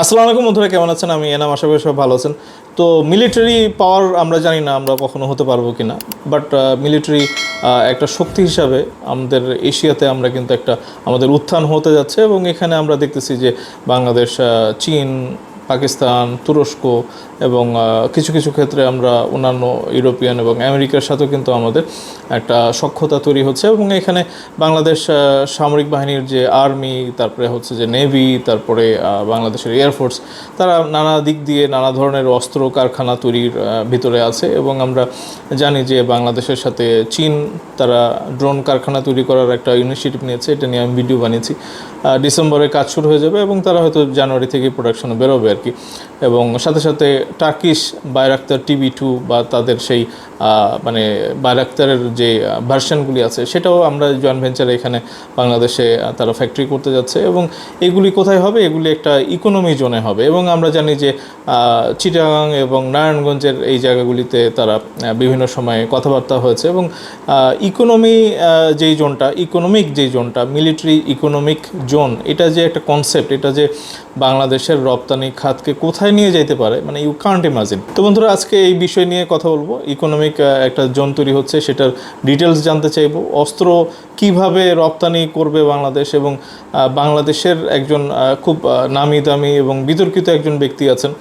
আসসালামু আলাইকুম বন্ধুরা, কেমন আছেন? আমি এনাম, আশা করি সব ভালো আছেন। তো মিলিটারি পাওয়ার আমরা জানি না আমরা কখনো হতে পারব কি না বাট মিলিটারি একটা শক্তি হিসাবে আমাদের এশিয়াতে আমরা কিন্তু একটা আমাদের উত্থান হতে যাচ্ছে এবং এখানে আমরা দেখতেছি যে বাংলাদেশ চীন, পাকিস্তান, তুরস্ক এবং কিছু কিছু ক্ষেত্রে আমরা অন্যান্য ইউরোপিয়ান এবং আমেরিকার সাথেও কিন্তু আমাদের একটা সক্ষতা তৈরি হচ্ছে এবং এখানে বাংলাদেশ সামরিক বাহিনীর যে আর্মি, তারপরে হচ্ছে যে নেভি, তারপরে বাংলাদেশের এয়ারফোর্স তারা নানা দিক দিয়ে নানা ধরনের অস্ত্র কারখানা তৈরির ভিতরে আছে এবং আমরা জানি যে বাংলাদেশের সাথে চীন, তারা ড্রোন কারখানা তৈরি করার একটা ইনিশিয়েটিভ নিয়েছে, এটা নিয়ে আমি ভিডিও বানিয়েছি। ডিসেম্বরে কাজ শুরু হয়ে যাবে এবং তারা হয়তো জানুয়ারি থেকে প্রোডাকশনে বেরোবে আর কি। এবং সাথে সাথে টার্কিশ বাইরাক্তার টিভি টু বা তাদের সেই মানে বাইরাক্তারের যে ভার্সনগুলি আছে, সেটাও আমরা জয়েন্ট ভেঞ্চারে এখানে বাংলাদেশে তারা ফ্যাক্টরি করতে যাচ্ছে এবং এগুলি কোথায় হবে? এগুলি একটা ইকোনমি জোনে হবে এবং আমরা জানি যে চিটাগাং এবং নারায়ণগঞ্জের এই জায়গাগুলিতে তারা বিভিন্ন সময়ে কথাবার্তা হয়েছে এবং ইকোনমি যেই জোনটা ইকোনমিক যেই জোনটা মিলিটারি ইকোনমিক জোন এটা যে একটা কনসেপ্ট এটা যে বাংলাদেশের রপ্তানি খাতকে কোথায় নিয়ে যেতে পারে? মানে ইউ কান্ট ইমাজিন তো বন্ধুরা, আজকে এই বিষয় নিয়ে কথা বলব। ইকোনমিক একটা জোন তৈরি হচ্ছে, সেটার ডিটেলস জানতে চাইব। অস্ত্র কীভাবে রপ্তানি করবে বাংলাদেশ এবং বাংলাদেশের একজন খুব নামি দামি এবং বিতর্কিত একজন ব্যক্তি আছেন।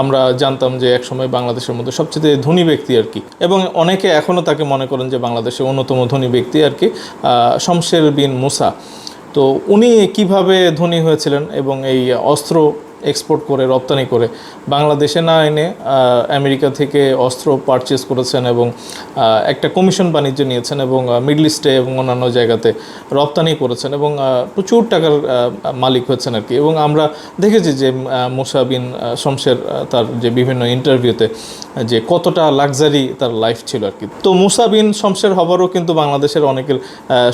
আমরা জানতাম যে একসময় বাংলাদেশের মধ্যে সবচেয়ে ধনী ব্যক্তি আর কি। এবং অনেকে এখনও তাকে মনে করেন যে বাংলাদেশের অন্যতম ধনী ব্যক্তি আর কি শমশের বিন মুসা। তো উনি কীভাবে ধনী হয়েছিলেন এবং এই অস্ত্র এক্সপোর্ট করে রপ্তানি করে? বাংলাদেশে না এনে আমেরিকা থেকে অস্ত্র পারচেস করেছেন এবং একটা কমিশন বাণিজ্য নিয়েছেন এবং মিডল ইস্টে এবং অন্যান্য জায়গাতে রপ্তানি করেছেন এবং প্রচুর টাকার মালিক হয়েছেন আর কি। এবং আমরা দেখেছি যে আহ, মুসা বিন আহ, শমশের তার যে বিভিন্ন ইন্টারভিউতে যে কতটা লাক্সারি তার লাইফ ছিল আর কি। তো মুসা বিন শমশের হবারও কিন্তু বাংলাদেশের অনেকের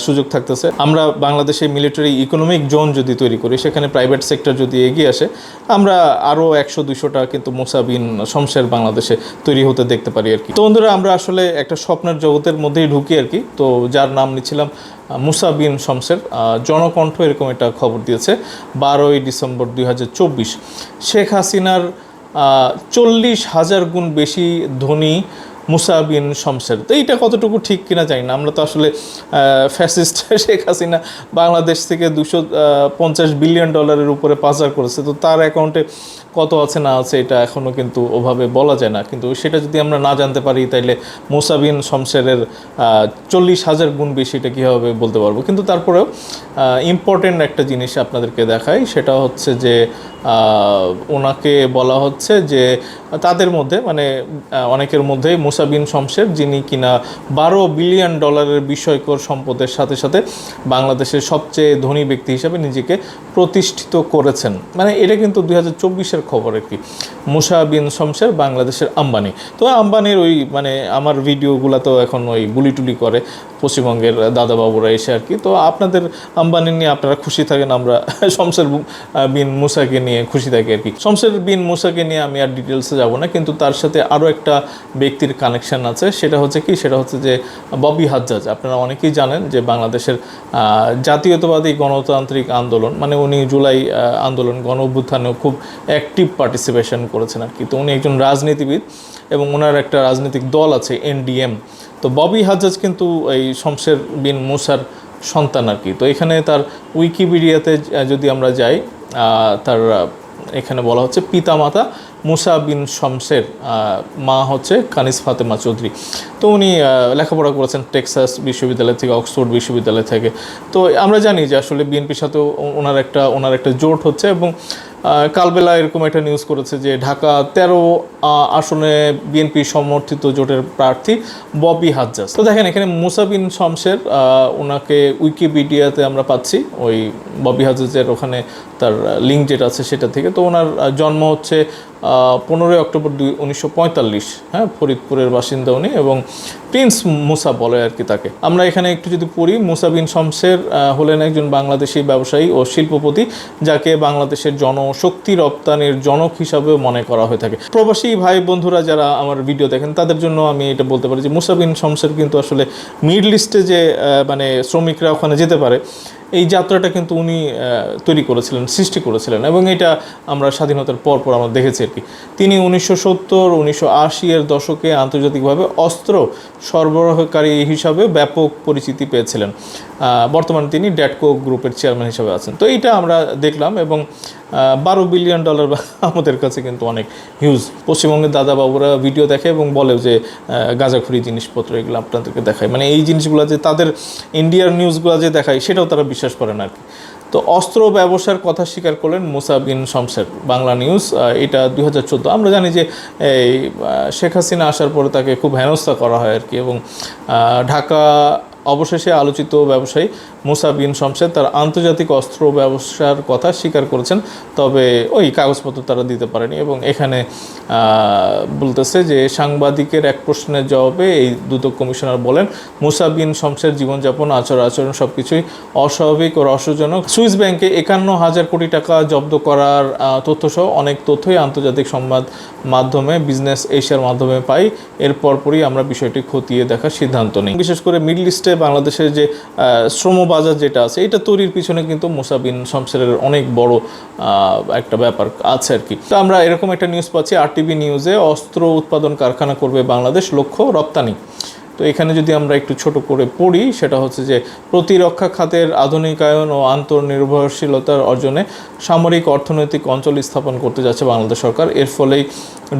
সুযোগ থাকতেছে। আমরা বাংলাদেশে মিলিটারি ইকোনমিক জোন যদি তৈরি করি সেখানে প্রাইভেট সেক্টর যদি এগিয়ে আসে আমরা আরও একশো দুইশোটা কিন্তু মুসা বিন শমশের বাংলাদেশে তৈরি হতে দেখতে পারি আর কি। তো বন্ধুরা আমরা আসলে একটা স্বপ্নের জগতের মধ্যেই ঢুকি আর কি। তো যার নাম নিচ্ছিলাম আহ, মুসা বিন শমশের জনকণ্ঠ এরকম একটা খবর দিয়েছে বারোই ডিসেম্বর দুই হাজার চব্বিশ। শেখ হাসিনার চল্লিশ হাজার গুণ বেশি ধনী মুসা বিন শমশের তো এইটা কতটুকু ঠিক কিনা জানি না। আমরা তো আসলে ফ্যাসিস্ট শেখ হাসিনা বাংলাদেশ থেকে দুশো পঞ্চাশ বিলিয়ন ডলারের উপরে পাচার করেছে। তো তার অ্যাকাউন্টে কত আছে না আছে এটা এখনও কিন্তু ওভাবে বলা যায় না। কিন্তু সেটা যদি আমরা না জানতে পারি, তাইলে মুসাবিন শমশেরের চল্লিশ হাজার গুণ বেশি এটা কীভাবে বলতে পারব? কিন্তু তারপরেও ইম্পর্টেন্ট একটা জিনিস আপনাদেরকে দেখাই, সেটা হচ্ছে যে ওনাকে বলা হচ্ছে যে তাদের মধ্যে মানে অনেকের মধ্যে মুসাবিন শমশের, যিনি কিনা বারো বিলিয়ন ডলারের বিষয়কর সম্পদের সাথে সাথে বাংলাদেশের সবচেয়ে ধনী ব্যক্তি হিসাবে নিজেকে প্রতিষ্ঠিত করেছেন। মানে এটা কিন্তু দুই হাজার চব্বিশের খবর আর কি মুসা বিন শমশের বাংলাদেশের আম্বানি। তো আম্বানির ওই মানে আমার ভিডিওগুলো তো এখন ওই গুলি টুলি করে। পশ্চিমবঙ্গের দাদাবাবুরা এসে আর কি। তো আপনাদের আম্বানি নিয়ে আপনারা খুশি থাকেন আমরা আহ, বিন মুসাকে নিয়ে খুশি থাকি আর কি। শমশের বিন মুসাকে নিয়ে আমি আর ডিটেলসে যাব না কিন্তু তার সাথে আরও একটা ব্যক্তির কানেকশন আছে সেটা হচ্ছে কি সেটা হচ্ছে যে ববি হাজ্জাজ। আপনারা অনেকেই জানেন যে বাংলাদেশের জাতীয়তাবাদী গণতান্ত্রিক আন্দোলন মানে উনি জুলাই আন্দোলন গণ অভ্যুত্থানেও খুব অ্যাক্টিভ পার্টিসিপেশন করেছেন আর কি। তো উনি একজন রাজনীতিবিদ এবং ওনার একটা রাজনৈতিক দল আছে এনডিএম। তো ববি হাজ্জাজ কিন্তু এই শমশের বিন মুসার সন্তান আর কি। তো এখানে তার উইকিপিডিয়াতে যদি আমরা যাই তার এখানে বলা হচ্ছে পিতামাতা মুসা বিন শমশের আহ, মা হচ্ছে কানিস ফাতেমা চৌধুরী। তো উনি লেখাপড়া করেছেন টেক্সাস বিশ্ববিদ্যালয় থেকে অক্সফোর্ড বিশ্ববিদ্যালয় থেকে। তো আমরা জানি যে আসলে বিএনপির সাথেও ও- ওনার একটা ওনার একটা জোট হচ্ছে এবং কালবেলা এরকম একটা নিউজ করেছে যে ঢাকা তেরো আসনে বিএনপি সমর্থিত জোটের প্রার্থী ববি হাজ্জাজ। তো দেখেন, এখানে মুসাবিন শমসের ওনাকে উইকিপিডিয়াতে আমরা পাচ্ছি, ওই ববি হাজ্জাজের ওখানে তার লিঙ্ক যেটা আছে সেটা থেকে। তো ওনার জন্ম হচ্ছে পনেরোই অক্টোবর দুই উনিশশো হ্যাঁ ফরিদপুরের বাসিন্দা উনি এবং প্রিন্স মুসা বলে আর কি তাকে। আমরা এখানে একটু যদি পড়ি মুসা বিন শমশের আহ, হলেন একজন বাংলাদেশি ব্যবসায়ী ও শিল্পপতি যাকে বাংলাদেশের জনশক্তি রপ্তানির জনক হিসাবেও মনে করা হয়ে থাকে। প্রবাসী ভাই বন্ধুরা যারা আমার ভিডিও দেখেন তাদের জন্য আমি এটা বলতে পারি যে মুসা বিন শমশের কিন্তু আসলে মিডল ইস্টে যে মানে শ্রমিকরা ওখানে যেতে পারে এই যাত্রাটা কিন্তু উনি তৈরি করেছিলেন, সৃষ্টি করেছিলেন এবং এটা আমরা স্বাধীনতার পর পর আমরা দেখেছি আর কি। তিনি উনিশশো সত্তর, উনিশশো এর দশকে আন্তর্জাতিকভাবে অস্ত্র সরবরাহকারী হিসাবে ব্যাপক পরিচিতি পেয়েছিলেন। বর্তমানে তিনি ড্যাটকো গ্রুপের চেয়ারম্যান হিসাবে আছেন। তো এইটা আমরা দেখলাম এবং বারো বিলিয়ন ডলার আমাদের কাছে কিন্তু অনেক হিউজ পশ্চিমবঙ্গের দাদা বাবুরা ভিডিও দেখে এবং বলে যে গাঁজাখুরি জিনিসপত্র এগুলো আপনাদেরকে দেখায়। মানে এই জিনিসগুলো যে তাদের ইন্ডিয়ার নিউজগুলো যে দেখায়, সেটাও তারা বিশ্বাস করে করেন আর কি। তো অস্ত্র ব্যবসার কথা স্বীকার করলেন মুসা বিন শমশের বাংলা নিউজ। এটা দুই হাজার চোদ্দ। আমরা জানি যে এই শেখ হাসিনা আসার পরে তাকে খুব হেনস্থা করা হয় আর কি এবং ঢাকা অবশেষে আলোচিত ব্যবসায়ী মুসা বিন শমশেদ তার আন্তর্জাতিক অস্ত্র ব্যবসার কথা স্বীকার করেছেন, তবে ওই কাগজপত্র তারা দিতে পারেনি এবং এখানে বলতেছে যে সাংবাদিকের এক প্রশ্নের জবাবে এই দুদক কমিশনার বলেন, মুসা বিন শমশের জীবনযাপন, আচার আচরণ সব কিছুই অস্বাভাবিক ও রহস্যজনক। সুইস ব্যাংকে একান্ন হাজার কোটি টাকা জব্দ করার তথ্যসহ অনেক তথ্যই আন্তর্জাতিক সংবাদ মাধ্যমে, বিজনেস এশিয়ার মাধ্যমে পাই। এর পরপরই আমরা বিষয়টি খতিয়ে দেখার সিদ্ধান্ত নিই। বিশেষ করে মিডল ইস্টে বাংলাদেশের যে শ্রম বাজার যেটা আছে, এটা তৈরির পিছনে কিন্তু মুসাবিন শমশেরের অনেক বড় একটা ব্যাপার আছে আর কি। তো আমরা এরকম একটা নিউজ পাচ্ছি আরটিভি নিউজে অস্ত্র উৎপাদন কারখানা করবে বাংলাদেশ, লক্ষ্য রপ্তানি। তো এখানে যদি আমরা একটু ছোট করে পড়ি, সেটা হচ্ছে যে, প্রতিরক্ষা খাতের আধুনিকায়ন ও আন্তর্নির্ভরশীলতার অর্জনে সামরিক অর্থনৈতিক অঞ্চল স্থাপন করতে যাচ্ছে বাংলাদেশ সরকার। এর ফলেই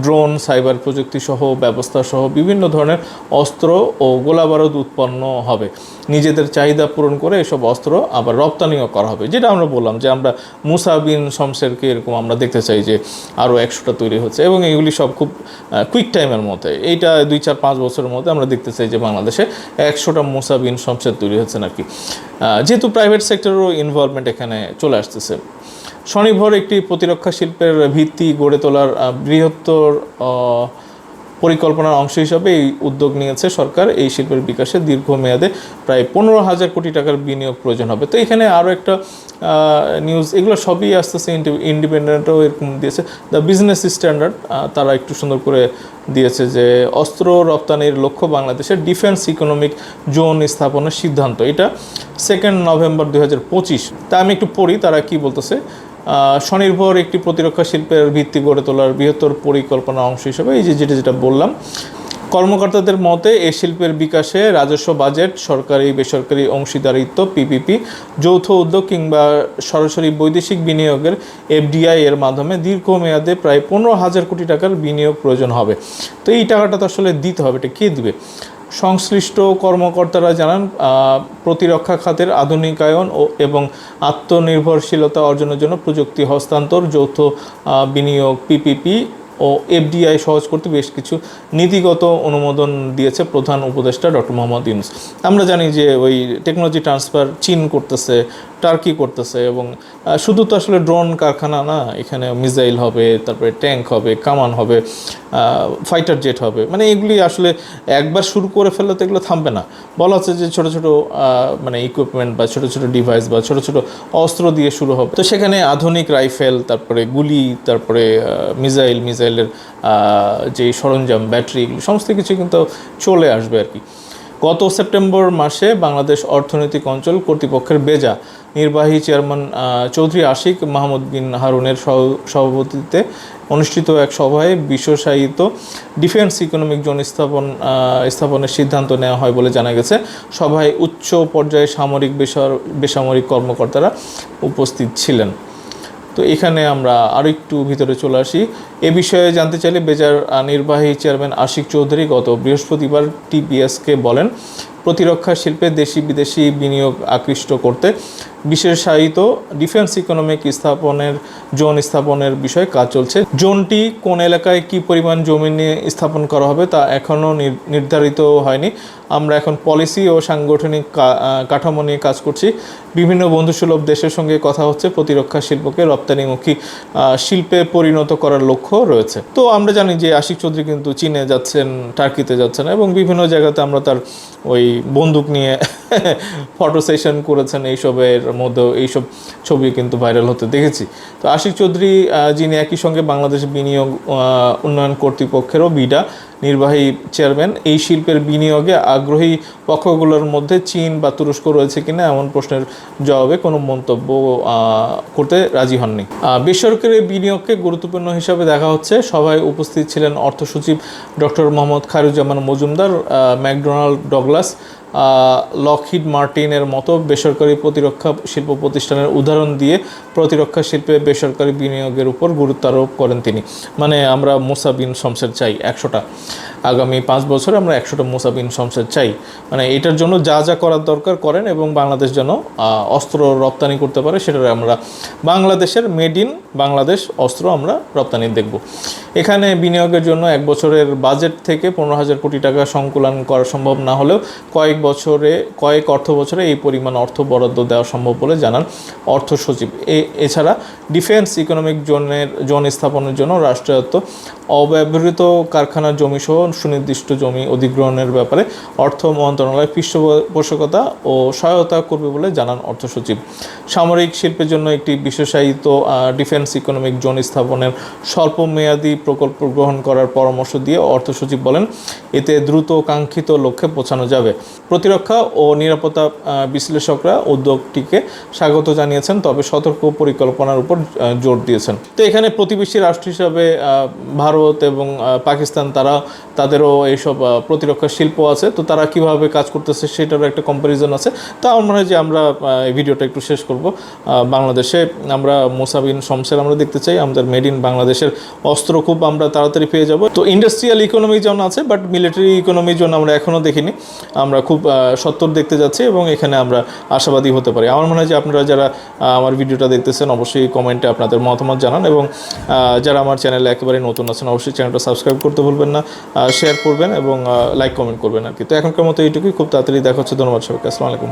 ড্রোন, সাইবার প্রযুক্তি সহ ব্যবস্থা সহ বিভিন্ন ধরনের অস্ত্র ও গোলাবারুদ উৎপন্ন হবে। নিজেদের চাহিদা পূরণ করে এসব অস্ত্র আবার রপ্তানিও করা হবে। যেটা আমরা বললাম যে আমরা মুসা বিন এরকম আমরা দেখতে চাই যে আরও একশোটা তৈরি হচ্ছে এবং এগুলি সব খুব কুইক টাইমের মধ্যে। এইটা দুই চার পাঁচ বছরের মধ্যে আমরা দেখতে চাই যে বাংলাদেশে একশোটা মুসা বিন তৈরি হচ্ছে নাকি। যেহেতু প্রাইভেট সেক্টরেরও ইনভলভমেন্ট এখানে চলে আসতেছে। স্বনির্ভর একটি প্রতিরক্ষা শিল্পের ভিত্তি গড়ে তোলার বৃহত্তর পরিকল্পনার অংশ হিসাবে এই উদ্যোগ নিয়েছে সরকার। এই শিল্পের বিকাশে দীর্ঘমেয়াদে প্রায় পনেরো হাজার কোটি টাকার বিনিয়োগ প্রয়োজন হবে। তো এখানে আরও একটা নিউজ এগুলো সবই আস্তে আস্তে ইন্ডিপেন্ডেন্টও এরকম দিয়েছে। দ্য বিজনেস স্ট্যান্ডার্ড তারা একটু সুন্দর করে দিয়েছে যে অস্ত্র রপ্তানির লক্ষ্য বাংলাদেশের ডিফেন্স ইকোনমিক জোন স্থাপনের সিদ্ধান্ত। এটা সেকেন্ড নভেম্বর দুই হাজার পঁচিশ। তা আমি একটু পড়ি, তারা কি বলতেছে? স্বনির্ভর একটি প্রতিরক্ষা শিল্পের ভিত্তি গড়ে তোলার বৃহত্তর পরিকল্পনার অংশ হিসেবে এই যে যেটা যেটা বললাম, কর্মকর্তাদের মতে এ শিল্পের বিকাশে রাজস্ব বাজেট, সরকারি, বেসরকারি অংশীদারিত্ব পিপিপি যৌথ উদ্যোগ কিংবা সরাসরি বৈদেশিক বিনিয়োগের এফডিআই এর মাধ্যমে দীর্ঘমেয়াদে প্রায় পনেরো হাজার কোটি টাকার বিনিয়োগ প্রয়োজন হবে। তো এই টাকাটা তো আসলে দিতে হবে, এটা কে দিবে? সংশ্লিষ্ট কর্মকর্তারা জানান প্রতিরক্ষা খাতের আধুনিকায়ন ও এবং আত্মনির্ভরশীলতা অর্জনের জন্য প্রযুক্তি হস্তান্তর, যৌথ বিনিয়োগ পিপিপি ও এফডিআই সহজ করতে বেশ কিছু নীতিগত অনুমোদন দিয়েছে প্রধান উপদেষ্টা ডক্টর মোহাম্মদ ইউনুস। আমরা জানি যে ওই টেকনোলজি ট্রান্সফার চীন করতেছে টার্কি করতেছে এবং শুধু তো আসলে ড্রোন কারখানা না, এখানে মিসাইল হবে, তারপরে ট্যাঙ্ক হবে, কামান হবে ফাইটার জেট হবে। মানে এগুলি আসলে একবার শুরু করে ফেললে তো এগুলো থামবে না। বলা হচ্ছে যে ছোটো ছোটো মানে ইকুইপমেন্ট বা ছোটো ছোটো ডিভাইস বা ছোটো ছোটো অস্ত্র দিয়ে শুরু হবে। তো সেখানে আধুনিক রাইফেল তারপরে গুলি, তারপরে মিসাইল মিসাইলের যে সরঞ্জাম ব্যাটারি সমস্ত কিছু কিন্তু চলে আসবে আর কি। গত সেপ্টেম্বর মাসে বাংলাদেশ অর্থনৈতিক অঞ্চল কর্তৃপক্ষের বেজা নির্বাহী চেয়ারম্যান চৌধুরী আশিক মাহমুদ বিন হারুনের সভাপতিত্বে অনুষ্ঠিত এক সভায় বিশ্বসায়িত ডিফেন্স ইকোনমিক জোন স্থাপন স্থাপনের সিদ্ধান্ত নেওয়া হয় বলে জানা গেছে। সভায় উচ্চ পর্যায়ে সামরিক বেসর- বেসামরিক কর্মকর্তারা উপস্থিত ছিলেন। তো এখানে আমরা আরও একটু ভিতরে চলে আসি। এ বিষয়ে জানতে চাইলে বেজার নির্বাহী চেয়ারম্যান আশিক চৌধুরী গত বৃহস্পতিবার টিপিএসকে বলেন, প্রতিরক্ষা শিল্পে দেশি বিদেশি বিনিয়োগ আকৃষ্ট করতে বিশেষায়িত ডিফেন্স ইকোনমিক স্থাপনের, জোন স্থাপনের বিষয়ে কাজ চলছে। জোনটি কোন এলাকায় কি পরিমাণ জমি নিয়ে স্থাপন করা হবে তা এখনও নির- নির্ধারিত হয়নি। আমরা এখন পলিসি ও সাংগঠনিক কাঠামো নিয়ে কাজ করছি। বিভিন্ন বন্ধুসুলভ দেশের সঙ্গে কথা হচ্ছে প্রতিরক্ষা শিল্পকে রপ্তানিমুখী শিল্পে পরিণত করার লক্ষ্য রয়েছে। তো আমরা জানি যে আশিক চৌধুরী কিন্তু চীনে যাচ্ছেন, টার্কিতে যাচ্ছেন এবং বিভিন্ন জায়গাতে আমরা তার ওই বন্দুক নিয়ে ফটো সেশন করেছেন এইসবের মধ্যেও এইসব ছবি কিন্তু ভাইরাল হতে দেখেছি। তো আশিক চৌধুরী যিনি একই সঙ্গে বাংলাদেশ বিনিয়োগ উন্নয়ন কর্তৃপক্ষেরও বিডা নির্বাহী চেয়ারম্যান, এই শিল্পের বিনিয়োগে আগ্রহী পক্ষগুলোর মধ্যে চীন বা তুরস্ক রয়েছে কিনা এমন প্রশ্নের জবাবে কোনো মন্তব্য করতে রাজি হননি। বেসরকারি বিনিয়োগকে গুরুত্বপূর্ণ হিসাবে দেখা হচ্ছে। সভায় উপস্থিত ছিলেন অর্থ সচিব doctor Mohammad Khairuzzaman Majumder McDonnell Douglas Lockheed মার্টিনের মতো বেসরকারি প্রতিরক্ষা শিল্প প্রতিষ্ঠানের উদাহরণ দিয়ে প্রতিরক্ষা শিল্পে বেসরকারি বিনিয়োগের উপর গুরুত্ব আরোপ করেন তিনি। মানে আমরা মুসাবিন শমশের চাই একশোটা। আগামী পাঁচ বছরে আমরা একশোটা মুসাবিন শমশের চাই। মানে এটার জন্য যা যা করার দরকার করেন এবং বাংলাদেশ যেন অস্ত্র রপ্তানি করতে পারে সেটা আমরা, বাংলাদেশের মেড ইন বাংলাদেশ অস্ত্র আমরা রপ্তানি দেখব। এখানে বিনিয়োগের জন্য এক বছরের বাজেট থেকে পনেরো হাজার কোটি টাকা সংকুলন করা সম্ভব না হলেও কয়েক বছরে, কয়েক অর্থ বছরে এই পরিমাণ অর্থ বরাদ্দ দেওয়া সম্ভব বলে জানান অর্থ সচিব। এ- এছাড়া ডিফেন্স ইকোনমিক জোনের জোন স্থাপনের জন্য রাষ্ট্রায়ত্ত অব্যবহৃত কারখানার জমি সহ সুনির্দিষ্ট জমি অধিগ্রহণের ব্যাপারে অর্থ মন্ত্রণালয় পৃষ্ঠপোষকতা ও সহায়তা করবে বলে জানান অর্থ সচিব সামরিক শিল্পের জন্য একটি বিশেষায়িত ডিফেন্স ইকোনমিক জোন স্থাপনের স্বল্প মেয়াদী প্রকল্প গ্রহণ করার পরামর্শ দিয়ে অর্থ সচিব বলেন, এতে দ্রুত কাঙ্ক্ষিত লক্ষ্যে পৌঁছানো যাবে। প্রতিরক্ষা ও নিরাপত্তা বিশ্লেষকরা উদ্যোগটিকে স্বাগত জানিয়েছেন, তবে সতর্ক পরিকল্পনার উপর জোর দিয়েছেন। তো এখানে প্রতিবেশী রাষ্ট্র হিসাবে ভারত এবং পাকিস্তান, তারা তাদেরও এইসব প্রতিরক্ষা শিল্প আছে। তো তারা কীভাবে কাজ করতেছে সেটারও একটা কম্প্যারিজন আছে। তা আমার মনে হয় যে আমরা এই ভিডিওটা একটু শেষ করব। বাংলাদেশে আমরা মোসাবিন শমসের আমরা দেখতে চাই। আমাদের মেড ইন বাংলাদেশের অস্ত্র খুব আমরা তাড়াতাড়ি পেয়ে যাব। তো ইন্ডাস্ট্রিয়াল ইকোনমি যেমন আছে বাট মিলিটারি ইকোনমির জন্য আমরা এখনও দেখিনি। আমরা খুব সত্তর দেখতে যাচ্ছি এবং এখানে আমরা আশাবাদী হতে পারি। আমার মনে হয় যে আপনারা যারা আমার ভিডিওটা দেখতেছেন, অবশ্যই কমেন্টে আপনাদের মতামত জানান এবং যারা আমার চ্যানেলে একেবারে নতুন আছেন, অবশ্যই চ্যানেলটা সাবস্ক্রাইব করতে ভুলবেন না। শেয়ার করবেন এবং লাইক কমেন্ট করবেন আর কি। তো এখনকার মতো এইটুকুই। খুব তাড়াতাড়ি দেখা হচ্ছে। ধন্যবাদ সবাইকে। আসসালামু আলাইকুম।